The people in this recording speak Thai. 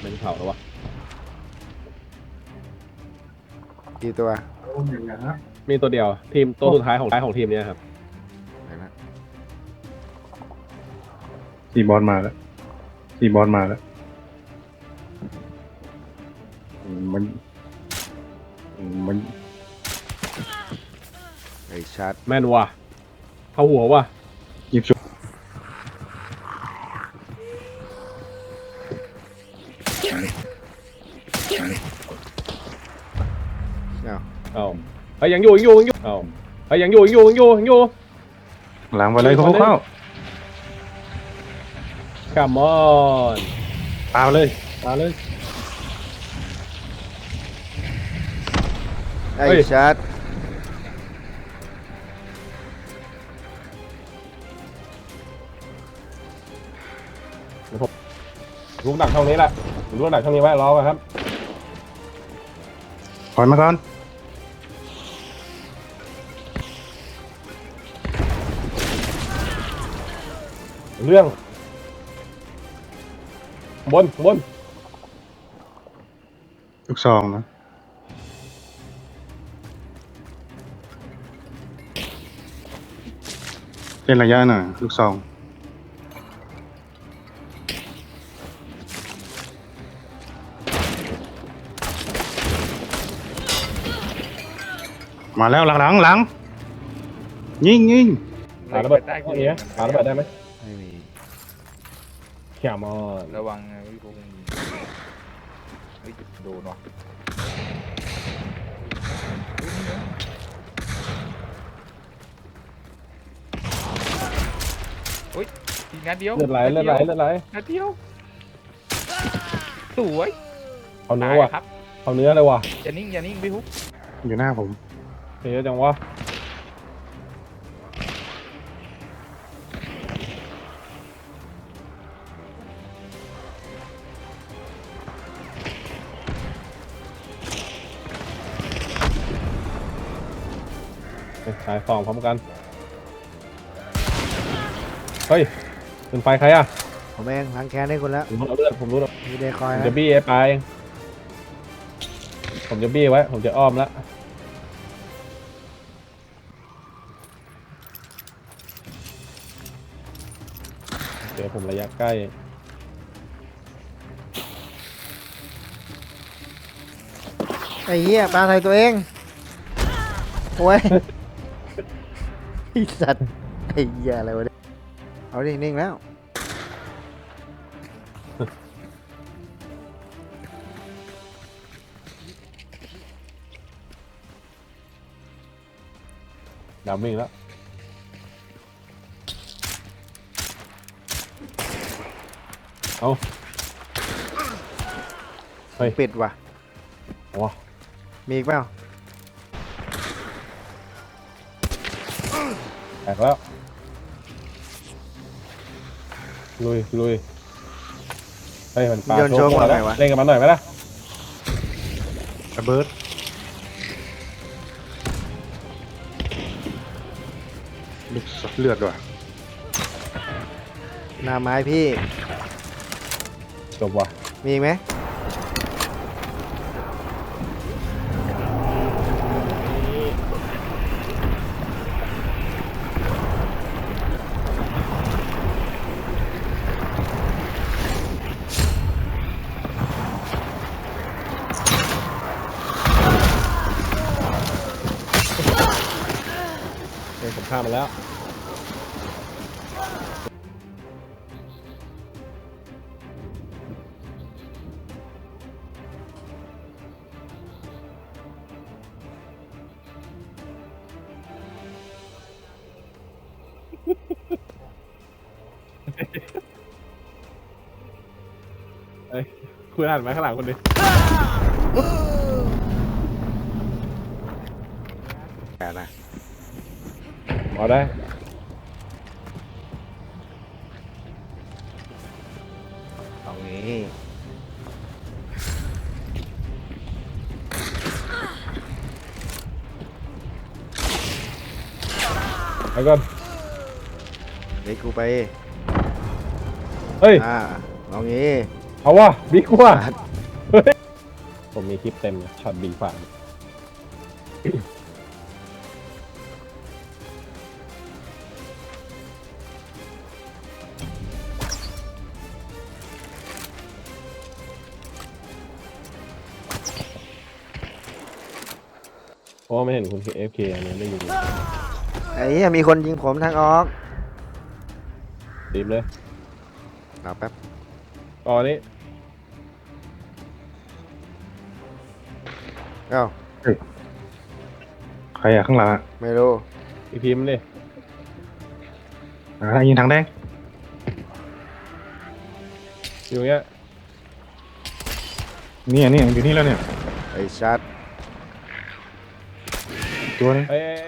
เป็นเผาแล้ววะกี่ตัวโอ้ยอย่างนั้นนะมีตัวเดียว ทีมตัวสุดท้ายของท้ายของทีมเนี้ยครับไหนนะทีบอลมาแล้วทีบอลมาแล้วอืมมันอืมมันไอ้ชัดแม่นว่ะเข้าหัวว่ะ ยิบชุบ เอ้าเอ้าเฮ้ยยังอยู่ยังอยู่ยังอยู่เอ้าเฮ้ยยังอยู่ยังอยู่ยังอยู่ยังอยู่ หลังไปเลยเข้าเข้าคัมออนปาเลยปาเลย ไอ้ชัด ลูกดักช่องนี้แหละลูกดักช่องนี้ไว้รอไว้ครับถอยมาก่อนเรื่อง บนบนลูกซองนะเป็นระยะหน่อยลูกซอง มาแล้วหลังหลังหลังยิงยิงปาระเบิดได้ช่องนี้ไหมปาระเบิดได้ไหมไม่มีคัมออนระวังนะพี่พงษ์เฮ้ยโดนว่ะเฮ้ยอีกนัดเดียวเลือดไหลเลือดไหลเลือดไหลนัดเดียวสวยเอาเนื้อตายว่ะครับเอาเนื้อเลยว่ะอย่านิ่งอย่านิ่งพี่ฮุกอยู่หน้าผม เฮ้ยจังวะเฮ้ยสายสองพร้อมกัน เฮ้ยเป็นไฟใครอะ ผมเองล้างแค้นให้คุณแล้ว ผมรู้เลือดผมรู้แล้วมีเดคอยผมนะจะบี้ไอ้ปลายเองผมจะบี้ไว้ ผมจะอ้อมแล้ว ยวผมระยะใกล้ ไอ้เหี้ยปลาใส่ตัวเอง โอ้ย ไอ้สัตว์ ไอ้เหี้ยอะไรวะเนี่ยเอาดินิ่งแล้วดาวมิ่งแล้ว เอาเฮ้ย ปิดว่ะว้ามีอีกเปล่าแตกแล้ว ลุยลุยเฮ้ยมันปลาโยนโชว์หมก่อดนหแล้น่อยววะ เล่นกับมันหน่อยไหมล่ะระเบิดลูกศรเลือดว่ะหน้าไม้พี่ จบว่ะมีอีกไหมเฮ้ยผมฆ่ามันแล้ว เฮ้ยคุณอ่านไหมข้างหลังคุณดิแปดนะพอได้เอางี้ไปก่อนเดี๋ยวกูไป เฮ้ยอ่าเอางี้ทเอาวะบิ๊กว่ะเฮ้ยผมมีคลิปเต็มนะช็อตบีฝ่าเพราะว่าไม่เห็นคุณเอฟเคอันนี้ได้ยินไอ้เหี้ยมีคนยิงผมทางออกรีบเลย เอาแป๊บตอนนี้เอ้าใครอะข้างหลังอะไม่รู้อีพิมพ์ดิอ่ายิงทางแดงอยู่เงี้ยนี่อันนี้อยู่นี่แล้วเนี่ยไอ้ชัดอีกตัวนึงไอ้ไอ้ไอ้